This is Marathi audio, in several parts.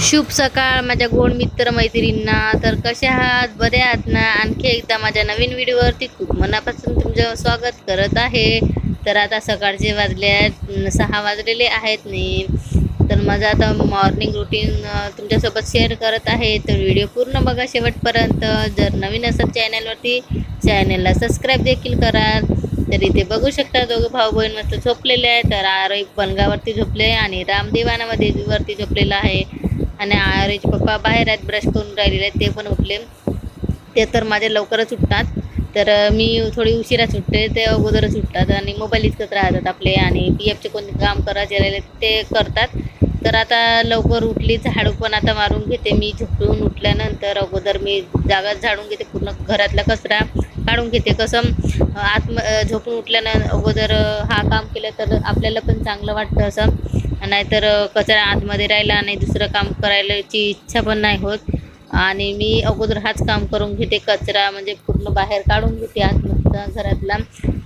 शुभ सकाळ माझ्या गोड मित्र मैत्रिणींना तर कसे आहात? बरे आहात ना? आणखी एकदा माझ्या नवीन व्हिडिओवरती खूप मनापासून तुमचं स्वागत करत आहे. तर आता सकाळचे वाजले आहेत. सहा वाजलेले आहेत नाही तर माझं आता मॉर्निंग रुटीन तुमच्यासोबत शेअर करत आहे. तर व्हिडिओ पूर्ण बघा शेवटपर्यंत. जर नवीन असेल चॅनलवरती चॅनलला सबस्क्राईब देखील करा. तर इथे बघू शकता दोघं भाऊ बहीण मस्त झोपलेले आहे तर आरोप बनगावरती झोपले आहे आणि रामदेवानामध्ये वरती झोपलेला आहे. आणि आरेचे पप्पा बाहेर आहेत ब्रश करून राहिलेले आहेत ते पण उठले. ते तर माझे लवकरच उठतात. तर मी थोडी उशिरा सुटते ते अगोदरच उठतात आणि मोबाईल इतकंच राहतात आपले आणि पी एफचे कोणते काम करायचे राहिले ते करतात. तर आता लवकर उठली झाडू पण आता मारून घेते. मी झोपून उठल्यानंतर अगोदर मी जागा झाडून घेते पूर्ण घरातला कचरा काढून घेते. कसं आत आत्म झोपून उठल्यानं अगोदर हा काम केलं तर आपल्याला पण चांगलं वाटतं असं. नाहीतर कचरा आतमध्ये राहिला नाही दुसरं काम करायलाची इच्छा पण नाही होत. आणि मी अगोदर हाच काम करून घेते कचरा म्हणजे पूर्ण बाहेर काढून घेते आतमधला घरातला.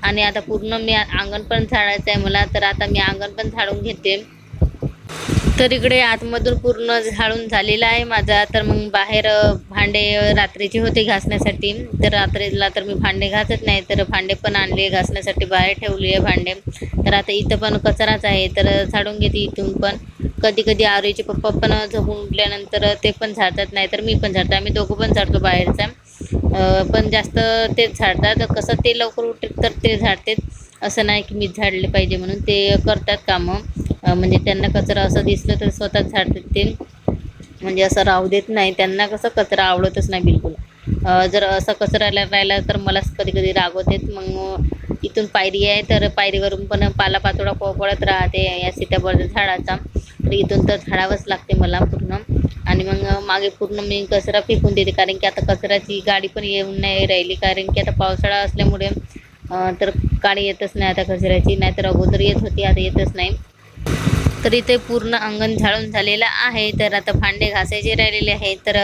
आणि आता पूर्ण मी अंगण पण झाडायचं आहे मला तर आता मी अंगण पण झाडून घेते. तर इकडे आतमधून पूर्ण झाडून झालेला आहे माझा. तर मग बाहेर भांडे रात्रीचे होते घासण्यासाठी. तर रात्रीला तर मी भांडे घासत नाही तर भांडे पण आणले घासण्यासाठी बाहेर ठेवले आहे भांडे. तर आता इथं पण कचराच आहे तर झाडून घेते इथून पण. कधी कधी आरोईचे पप्पा पण झोपून उठल्यानंतर ते पण झाडतात नाही तर मी पण झाडतो. आम्ही दोघं पण झाडतो बाहेरचा. पण जास्त तेच झाडतात. कसं ते लवकर उठते तर ते झाडतात. असं नाही की मी झाडले पाहिजे म्हणून ते करतात कामं. म्हणजे त्यांना कचरा असं दिसलं तर स्वतःच झाड ते म्हणजे असं राहू देत नाही. त्यांना कसं कचरा आवडतच नाही बिलकुल. जर असा कचरा राहिला राहिला तर मलाच कधी कधी रागवतात मग इथून पायरी आहे तर पायरीवरून पण पालापाचोळा पळत राहते या सीताफळ झाडाचा. तर इथून तर झाडावंच लागते मला पूर्ण. आणि मग मागे पूर्ण मी कचरा फेकून देते. कारण की आता कचऱ्याची गाडी पण येऊन नाही राहिली. कारण की आता पावसाळा असल्यामुळे तर गाडी येतच नाही आता कचऱ्याची. नाहीतर अगोदर येत होती आता येतच नाही. तर इथे पूर्ण अंगण झाडून झालेलं आहे. तर आता भांडे घासायचे राहिलेले आहे तर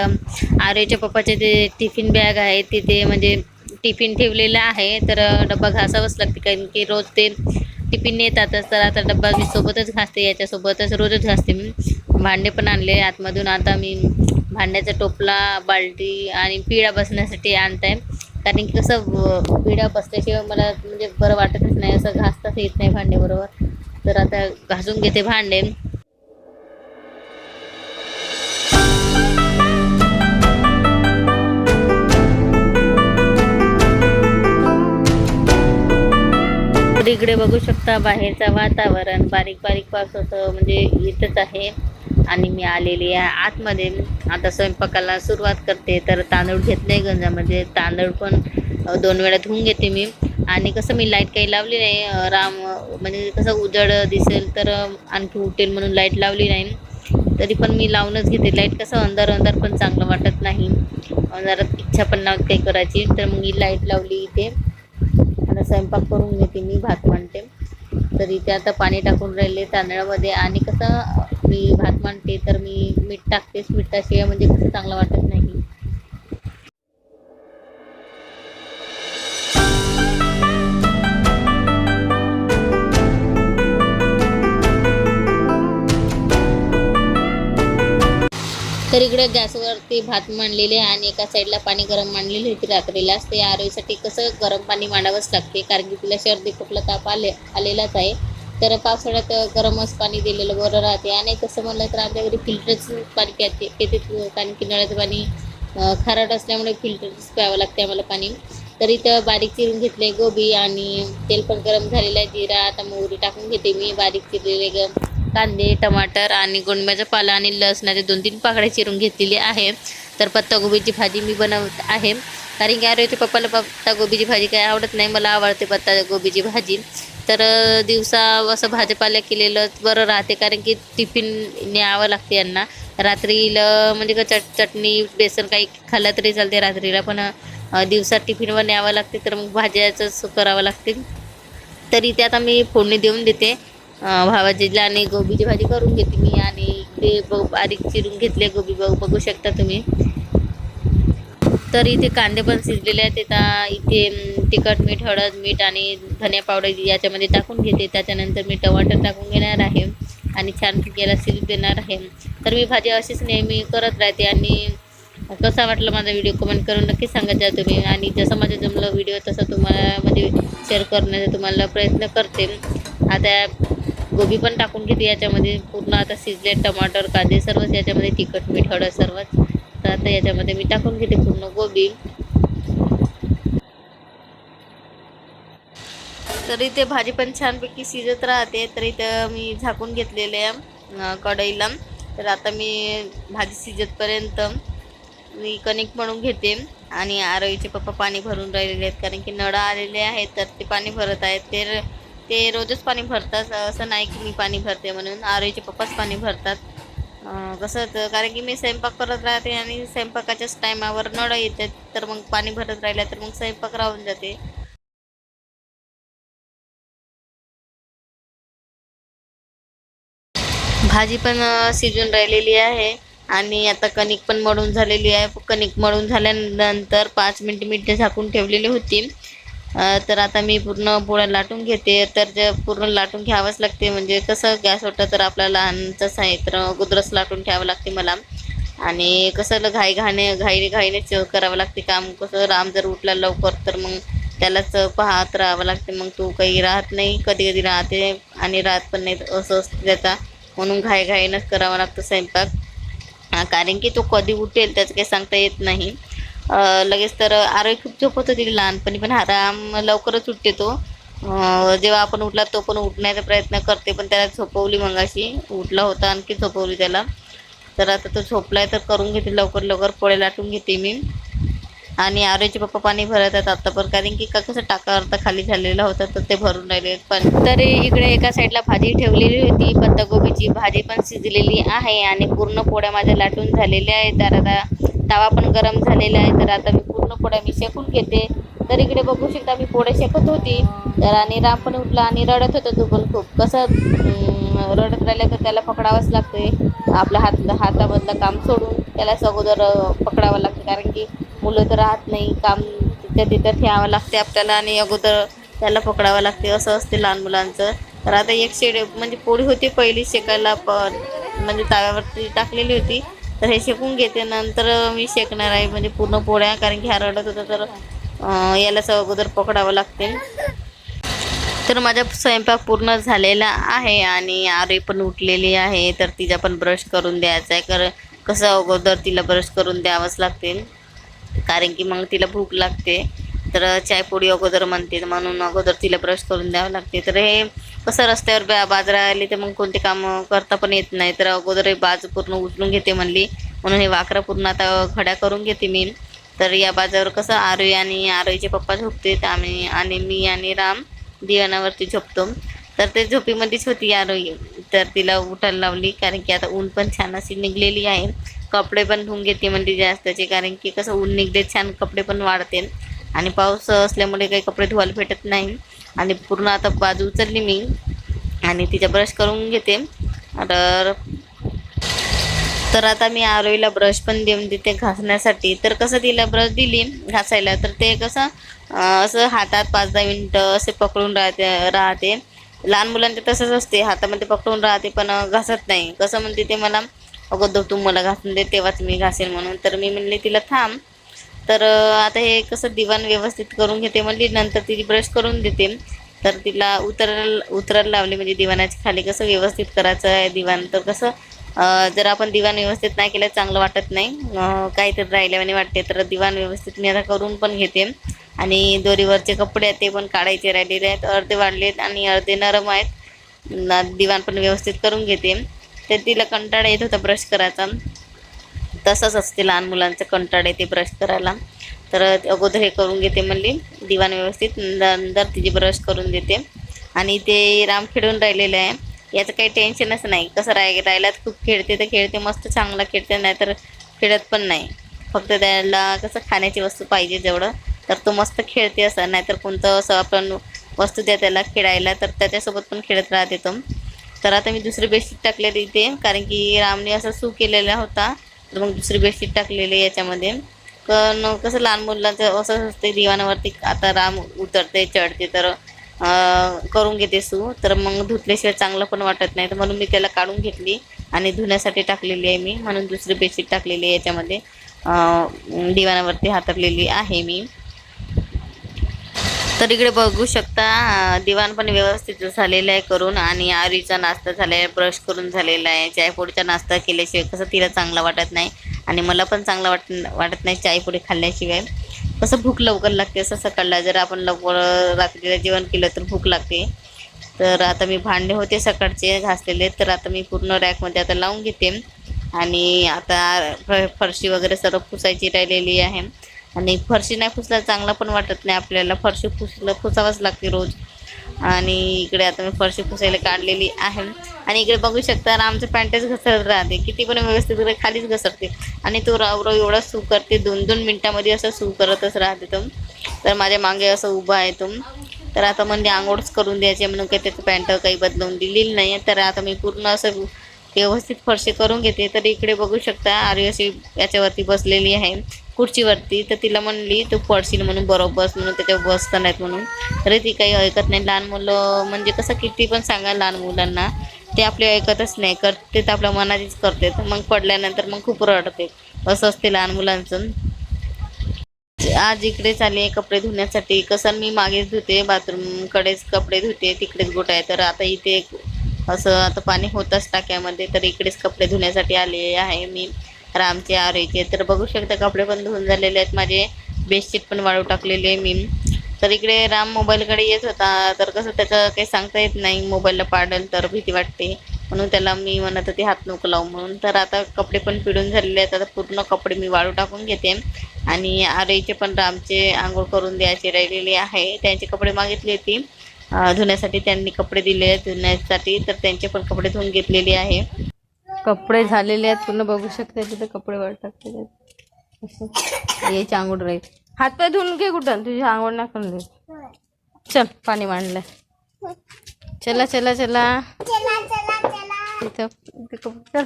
आर्यच्या पप्पाचे ते टिफिन बॅग आहे. तिथे म्हणजे टिफिन ठेवलेलं आहे. तर डब्बा घासावंच लागते. कारण की रोज ते टिफिन नेतातच. तर आता डब्बा मी सोबतच घासते. याच्यासोबतच रोजच घासते मी. भांडे पण आणले. आतमधून आता मी भांड्याचा टोपला बाल्टी आणि पिळा बसण्यासाठी आणत. आहे कारण की कसं पिढा बसल्याशिवाय मला म्हणजे बरं वाटतच नाही. असं घासताच येत नाही भांडे बरोबर. तर आता घासून घेते भांडे. इकडे बघू शकता बाहेरचं वातावरण. बारीक बारीक पावसाचं म्हणजे येतच आहे. आणि मी आलेली आहे आतमध्ये. आता स्वयंपाकाला सुरुवात करते तर तांदूळ घेतले गंजामध्ये म्हणजे तांदूळ पण दोन वेळा धुवून घेते मी. आणि कसं मी लाइट काही लावली नाही. राम म्हणजे कसं उजड दिसेल तर आणखी उठेल म्हणून लाइट लावली नाही. तरी पण मी लावूनच घेते. लाइट कसं अंधार अंधार पण चांगलं वाटत नाही. अंधारात इच्छा पण नव्हती काही करायची. तर मग मी लाइट लावली इथे. आता स्वयंपाक करून घेते मी भात मांडते. तर इथे आता पाणी टाकून राहिले तांदळामध्ये. आणि कसं मी भात मांडते तर मी मीठ टाकतेच. मिठाशिवाय म्हणजे कसं चांगलं वाटत नाही. तर इकडे गॅसवरती भात मांडलेले आहे आणि एका साईडला पाणी गरम मांडलेले होती रात्रीलाच ते आरोग्यासाठी कसं गरम पाणी मांडावंच लागते कारण की तिला सर्दी खोकला ताप आले आलेलाच आहे. तर पावसाळ्यात गरमच पाणी दिलेलं बरं राहते. आणि तसं म्हणलं तर आमच्या घरी फिल्टरचं पाणी प्याते पिते कारण की नळाचं पाणी खारट असल्यामुळे फिल्टरच प्यावं लागते आम्हाला पाणी. तर इथं बारीक चिरून घेतले गोबी आणि तेल पण गरम झालेलं आहे जिरा आता मोहरी टाकून घेते मी बारीक चिरलेले ग. कांदे टमाटर आणि गोंडम्याचा पाला आणि लसणाचे दोन तीन पाकळ्या चिरून घेतलेली आहे. तर पत्तागोबीची भाजी मी बनवत आहे. कारण की अरे पप्पाला पत्तागोबीची भाजी काही आवडत नाही मला आवडते पत्तागोबीची भाजी. तर दिवसा असं भाजीपाला केलेलं बरं राहते. कारण की टिफिन न्यावं लागते यांना. रात्रीला म्हणजे का चट चटणी बेसन काही खाल्लं तरी चालते रात्रीला. पण दिवसात दिवसा टिफिनवर न्यावं लागते तर मग भाज्याचंच करावं लागते. तरी ते आता मी फोडणी देऊन देते. भावाजीला आणि गोबीची भाजी करून घेते मी आणि इकडे ब बारीक चिरून घेतले गोबी बघू बघू शकता तुम्ही. तर इथे कांदे पण शिजलेले आहेत आता इथे तिखट मीठ हळद मीठ आणि धनिया पावडर याच्यामध्ये टाकून घेते. त्याच्यानंतर मी टमाटर टाकून घेणार आहे आणि छान याला शिजू देणार आहे. तर मी भाजी अशीच नेहमी करत राहते आणि कसा वाटला माझा व्हिडिओ कमेंट करून नक्की सांगत जा तुम्ही. आणि जसं माझं जमलं व्हिडिओ तसं तुम्हाला म्हणजे शेअर करण्याचा तुम्हाला प्रयत्न करते. आता गोबी पण टाकून घेते याच्यामध्ये. पूर्ण आता शिजले टमाटर कांदे सर्वच याच्यामध्ये तिखट मीठ हळद सर्वच. तर आता याच्यामध्ये मी टाकून घेते पूर्ण गोबी. तर इथे भाजी पण छानपैकी शिजत राहते. तर इथं मी झाकून घेतलेले आहे कढईला. तर आता मी भाजी शिजतपर्यंत मी कणिक म्हणून घेते आणि आरोईचे पप्पा पाणी भरून राहिलेले आहेत. कारण की नळं आलेले आहेत तर ते पाणी भरत आहेत. ते ते रोजच पाणी भरतात. असं नाही की मी पाणी भरते म्हणून. आरोईचे पप्पाच पाणी भरतात. कसं तर कारण की मी स्वयंपाक करत राहते आणि स्वयंपाकाच्याच टायमावर नळ येतात. तर मग पाणी भरत राहिलं तर मग स्वयंपाक राहून जाते. भाजी पण शिजून राहिलेली आहे. आणि आता कणिक पण मळून झालेली आहे. कणिक मळून झाल्यानंतर पाच मिनिट मीठ झाकून ठेवलेली होती. तर आता मी पूर्ण पोळ्या लाटून घेते. तर जे पूर्ण लाटून घ्यावंच लागते. म्हणजे कसं गॅस होतं तर आपल्या लहानचंच आहे. तर अगोदरच लाटून ठेवावं लागते मला. आणि कसं घाई घाणे घाई घाईने घाईनेच करावं लागते काम. कसं राम जर उठला लवकर तर मग त्यालाच पाहत राहावं लागते. मग तो काही राहत नाही. कधी कधी राहते आणि राहत पण नाही. असं असतं त्याचा. म्हणून घाई घाईनंच करावा लागतो स्वयंपाक. हा, कारण की तो कधी उठेल त्याचं काही सांगता येत नाही. लगेच तर आरोग्य खूप झोपत होती लहानपणी पण आराम लवकरच उठते तो. जेव्हा आपण उठला तो पण उठण्याचा प्रयत्न करते पण त्याला झोपवली मगाशी. उठला होता आणखी झोपवली त्याला. तर आता तो झोपलाय तर करून घेते लवकर लवकर पोळे लाटून घेते मी. आणि आरोचे पप्पा पाणी भरत आहेत आता पण कारण की का कसं टाका अर्धा खाली झालेला होता तर ते भरून राहिले. पण तरी इकडे एका साईडला भाजी ठेवलेली होती पत्तागोबीची भाजी पण शिजलेली आहे आणि पूर्ण पोळ्या माझ्या लाटून झालेल्या आहेत. तर आता तवा पण गरम झालेला आहे. तर आता मी पूर्ण पोळ्या मी शेकून घेते. तर इकडे बघू शकता मी पोळ्या शेकत होती. तर आणि राम पण उठला आणि रडत होता तो पण खूप. कसं रडत राहिलं तर त्याला पकडावंच लागते आपल्या हात हातामधलं काम सोडून त्यालाच अगोदर पकडावं लागतं. कारण की मुलं तर राहत नाही. काम तिथं तिथं ठेवावं लागते आपल्याला आणि अगोदर त्याला पकडावं लागते असं असते लहान मुलांचं. तर आता एक शेड म्हणजे पोळी होती पहिली शेकायला पण म्हणजे ताव्यावरती टाकलेली होती. तर हे शेकून घेते. नंतर मी शेकणार आहे म्हणजे पूर्ण पोळ्या कारण की हा रडत होता तर यालाच अगोदर पकडावं लागते. तर माझा स्वयंपाक पूर्ण झालेला आहे आणि आरे पण उठलेली आहे. तर तिचा पण ब्रश करून द्यायचा आहे. कर कसं अगोदर तिला ब्रश करून द्यावंच लागते. कारण की मग तिला भूक लागते. तर चायपोळी अगोदर म्हणते. म्हणून अगोदर तिला ब्रश करून द्यावं लागते. तर हे कसं रस्त्यावर बा बाजारा आली तर मग कोणते कामं करता पण येत नाही. तर अगोदर बाजू बाज पूर्ण उचलून घेते म्हणली. म्हणून हे वाकरं पूर्ण आता खड्या करून घेते मी. तर या बाजावर कसं आरोई आणि आरोईचे पप्पा झोपते. तर आम्ही आणि मी आणि राम दिवाणावरती झोपतो. तर ते झोपीमध्येच होती आरोई. तर तिला उठायला लावली. कारण की आता ऊन पण छान अशी निघलेली आहे. कपडे पण धुवून घेते म्हणजे जास्तचे. कारण की कसं ऊन निघते छान कपडे पण वाढते. आणि पाऊस असल्यामुळे काही कपडे धुवायला भेटत नाही. आणि पूर्ण आता बाजू उचलली मी. आणि तिचा ब्रश करून घेते. तर तर आता मी आरोईला ब्रश पण देऊन देते घासण्यासाठी. तर कसं तिला ब्रश दिली घासायला तर ते कसं असं हातात पाच दहा मिनटं असे पकडून राहते राहते. लहान मुलांचे तसंच असते हातामध्ये पकडून राहते पण घासत नाही. कसं म्हणते ते मला अगोदर तू मला घासून दे तेव्हाच मी घासेल म्हणून. तर मी म्हणले तिला थांब. तर आता हे कसं दिवाण व्यवस्थित करून घेते म्हणली नंतर तिची ब्रश करून देते. तर तिला उतरायला उतरायला लावले म्हणजे दिवाणाच्या खाली कसं व्यवस्थित करायचं आहे दिवाण. तर कसं जर आपण दिवाण व्यवस्थित नाही केलं चांगलं वाटत नाही. काहीतरी राहिल्याने वाटते तर दिवाण व्यवस्थित मी आता करून पण घेते. आणि दोरीवरचे कपडे आहेत ते पण काढायचे राहिलेले आहेत. अर्धे वाढले आहेत आणि अर्धे नरम आहेत. दिवाण पण व्यवस्थित करून घेते. तर तिला कंटाळा येत होता ब्रश करायचा. तसंच असते लहान मुलांचं कंटाळ येते ब्रश करायला. तर अगोदर हे करून घेते म्हणली. दिवाण व्यवस्थित. नंतर तिची ब्रश करून देते. आणि ते राम खेळून राहिलेलं आहे. याचं काही टेन्शनच नाही. कसं राय राहिला खूप खेळते तर खेळते. मस्त चांगला खेळते. नाहीतर खेळत पण नाही. फक्त त्याला कसं खाण्याची वस्तू पाहिजे जेवढं. तर तो मस्त खेळते असं. नाहीतर कोणतं असं आपण वस्तू द्या त्याला खेळायला तर त्याच्यासोबत पण खेळत राहते तो. तर आता मी दुसरी बेडशीट टाकलेली इथे कारण की रामने असं सू केलेला होता. तर मग दुसरी बेडशीट टाकलेली याच्यामध्ये. पण कसं लहान मुलांचं असं असते दिवाणावरती आता राम उतरते चढते तर करून घेते सू. तर मग धुतल्याशिवाय चांगलं पण वाटत नाही. तर म्हणून मी त्याला काढून घेतली आणि धुण्यासाठी टाकलेली आहे मी. म्हणून दुसरी बेडशीट टाकलेली आहे याच्यामध्ये. दिवाणावरती हातरलेली आहे मी. तर इकडे बघू शकता दिवाण पण व्यवस्थित झालेलं आहे करून आणि आरीचा नाश्ता झाला आहे ब्रश करून झालेला आहे चायपोडीचा नाश्ता केल्याशिवाय कसं तिला चांगला वाटत नाही आणि मला पण चांगला वाट वाटत नाही चायपोडी खाल्ल्याशिवाय. कसं भूक लवकर लागते असं सकाळला जर आपण लवकर रात्रीला जेवण केलं तर भूक लागते. तर आता मी भांडे होते सकाळचे घासलेले तर आता मी पूर्ण रॅकमध्ये आता लावून घेते. आणि आता फरशी वगैरे सर्व पुसायची राहिलेली आहे. आणि फरशी नाही पुसला चांगला पण वाटत नाही आपल्याला. फरशी पुसलं पुसावंच लागते रोज. आणि इकडे आता मी फरशी पुसायला काढलेली आहे. आणि इकडे बघू शकता आमचं पॅन्टच घसरत राहते. किती पण व्यवस्थित इकडे खालीच घसरते. आणि तो रावराव एवढा सू करते दोन दोन मिनटामध्ये असं सू करतच राहते तो. तर माझ्या मागे असं उभा आहे तो. तर आता म्हणजे आंघोळच करून द्यायचे म्हणून काही त्याचं पॅन्ट काही बदलवून दिलेली नाही तर आता मी पूर्ण असं व्यवस्थित फरशी करून घेते. तर इकडे बघू शकता आर्य अशी याच्यावरती बसलेली आहे. खुर्चीवरती तर तिला म्हणली तू पडशील म्हणून बरोबर बस म्हणून त्याच्यावर बसता नाहीत म्हणून. तरी ती काही ऐकत नाही. लहान मुलं म्हणजे कसं किती पण सांगा लहान मुलांना ते आपले ऐकतच नाही. करते तर आपल्या मनाचीच करते. तर मग पडल्यानंतर मग खूप रडते. असं असते लहान मुलांचं. आज इकडे चालले कपडे धुण्यासाठी. कसं मी मागेच धुते बाथरूमकडेच कपडे धुते तिकडेच गोट आहे. तर आता इथे असं आता पाणी होतच टाक्यामध्ये तर इकडेच कपडे धुण्यासाठी आले आहे. मी रामचे आरेचे तर बघू शकता कपडे पण धुवून झालेले आहेत. माझे बेडशीट पण वाळू टाकलेले आहे मी. तर इकडे राम मोबाईलकडे येत होता. तर कसं त्याचं काही सांगता येत नाही. मोबाईलला पाडेल तर भीती वाटते. म्हणून त्याला मी म्हणत होते हात नको लावू. म्हणून तर आता कपडे पण पिळून झालेले आहेत. आता पूर्ण कपडे मी वाळू टाकून घेते. आणि आरेचे पण रामचे आंघोळ करून द्यायचे राहिलेले आहे. त्यांचे कपडे मागितले होती. धुण्यासाठी त्यांनी कपडे दिले आहेत. धुण्यासाठी तर त्यांचे पण कपडे धुवून घेतलेले आहे. कपडे झालेले आहेत. पूर्ण बघू शकता तिथे कपडे वर टाकलेले आहेत. असं. यायची आंघोळ राहील. हात पाय धुवून घे कुठं? तुझी आंघोळ नाही करून दे चल पाणी मांडलंय. चला चला चला. तिथं कप- चल.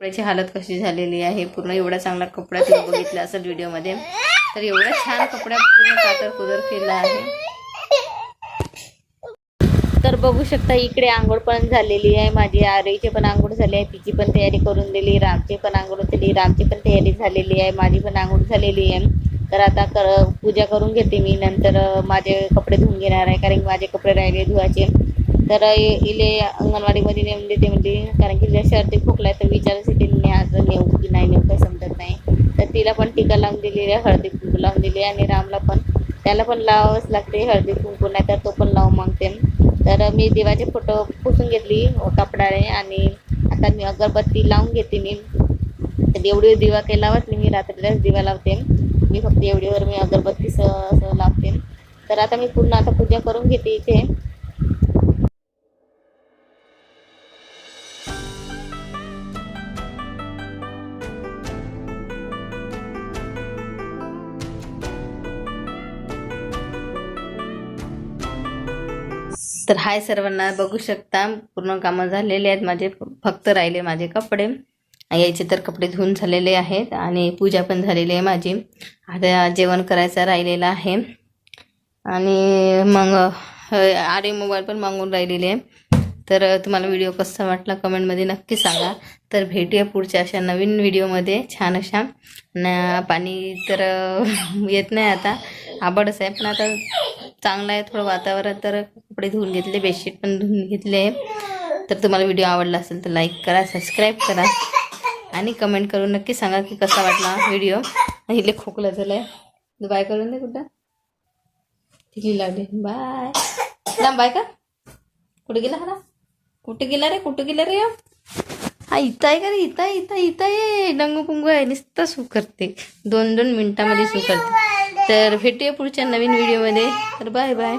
कपड्याची हालत कशी झालेली आहे? पूर्ण एवढा चांगला कपडा तुम्ही बघितला असेल व्हिडिओमध्ये. तर एवढा छान कपडा पूर्ण कातर कुदर केला आहे. तर बघू शकता इकडे आंघोळ पण झालेली आहे. माझी आरेची पण आंघोळ झाली आहे. तिची पण तयारी करून दिली. रामची पण आंघोळ झाली. रामची पण तयारी झालेली आहे. माझी पण आंघोळ झालेली आहे. तर आता कर पूजा करून घेते मी. नंतर माझे कपडे धुवून घेणार आहे. कारण की माझे कपडे राहिले धुवायचे. तर इले अंगणवाडीमध्ये नेऊन देते म्हणजे. कारण की तिला सर्दी खोकला आहे तर विचारायचे तिने आज नेऊ की नाही नेऊ काही समजत नाही. तर तिला पण टीका लावून दिलेली आहे. हळदी कुंकू लावून दिली आहे. आणि रामला पण त्याला पण लावावंच लागते. हळदी कुंकू. नाही तर तो पण लावू मागते. तर मी देवाचे फोटो पुसून घेतली कपडाने आणि आता मी अगरबत्ती लावून घेते मी. तर एवढी दिवा काही लावत नाही मी रात्रीलाच दिवा लावते. मी फक्त एवढीवर मी अगरबत्ती स असं लावते. तर आता मी पूर्ण आता पूजा करून घेते इथे. तर हाय सर्वांना बघू शकता. पूर्ण कामं झालेले आहेत माझे. फक्त राहिले माझे कपडे. यायचे तर कपडे धुवून झालेले आहेत आणि पूजा पण झालेली आहे माझी. आता जेवण करायचं राहिलेलं आहे. आणि मग आरे मोबाईल पण मागून राहिलेले आहे. तर तुम्हाला व्हिडिओ कसा वाटला कमेंटमध्ये नक्की सांगा. तर भेटूया पुढच्या अशा नवीन व्हिडिओमध्ये. छान अशा. न पाणी तर येत नाही आता. आबडच आहे पण आता चांगलं आहे थोडं वातावरण. तर कपडे धुवून घेतले बेडशीट पण धुवून घेतले. तर तुम्हाला व्हिडिओ आवडला असेल तर लाईक करा सबस्क्राईब करा. आणि कमेंट करून नक्की सांगा की कसा वाटला व्हिडिओ. हिले खोकला झालं आहे बाय करून दे कुठं? तिकली लागली बाय. लांब बाय का? कुठे गेला हा कुठे गेला रे? कुठे गेला रे? हा इथं आहे का रे? इथं आहे इथं इथं आहे. डंगू पुंगू आहे नुसतं सू करते. दोन दोन मिनिटामध्ये सू करते. तर भेटूया पुढच्या नवीन व्हिडिओमध्ये. तर बाय बाय.